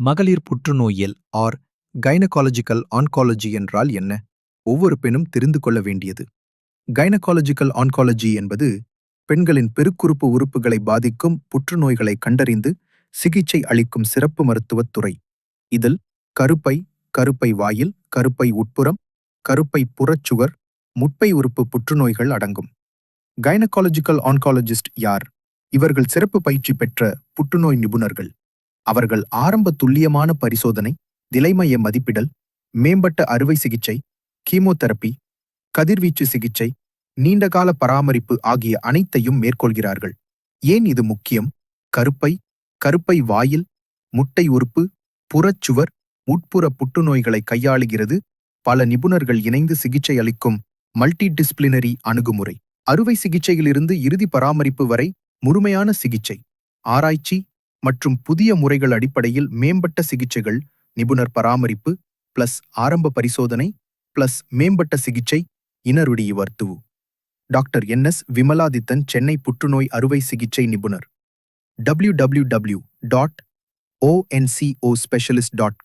மகளிர் புற்றுநோயியல் R gynaecological oncology என்றால் என்ன? ஒவ்வொரு பெண்ணும் தெரிந்து கொள்ள வேண்டியது. கைனகாலஜிக்கல் ஆன்காலஜி என்பது பெண்களின் பெருக்குறுப்பு உறுப்புகளை பாதிக்கும் புற்றுநோய்களை கண்டறிந்து சிகிச்சை அளிக்கும் சிறப்பு மருத்துவத் துறை. இதில் கருப்பை கருப்பை வாயில் கருப்பை உட்புறம் கருப்பை புறச்சுவர் முட்பை உறுப்பு புற்றுநோய்கள் அடங்கும். கைனகாலஜிக்கல் ஆன்காலஜிஸ்ட் யார்? இவர்கள் சிறப்பு பயிற்சி பெற்ற புற்றுநோய் நிபுணர்கள். அவர்கள் ஆரம்ப துல்லியமான பரிசோதனை நிலைமைய மதிப்பிடல் மேம்பட்ட அறுவை சிகிச்சை கீமோதெரபி கதிர்வீச்சு சிகிச்சை நீண்டகால பராமரிப்பு ஆகிய அனைத்தையும் மேற்கொள்கிறார்கள். ஏன் இது முக்கியம்? கருப்பை கருப்பை வாயில் முட்டை உறுப்பு புறச்சுவர் உட்புற புற்றுநோய்களை கையாளுகிறது பல நிபுணர்கள் இணைந்து சிகிச்சை அளிக்கும் மல்டி டிஸ்பிளினரி அணுகுமுறை. அறுவை சிகிச்சையிலிருந்து இறுதி பராமரிப்பு வரை முழுமையான சிகிச்சை. ஆராய்ச்சி மற்றும் புதிய முறைகள் அடிப்படையில் மேம்பட்ட சிகிச்சைகள் நிபுணர் பராமரிப்பு பிளஸ் ஆரம்ப பரிசோதனை பிளஸ் மேம்பட்ட சிகிச்சை இனருடி வர்த்துவு doctor N S Vimaladithan Chennai புற்றுநோய் அறுவை சிகிச்சை நிபுணர். www.oncospecialist.com dot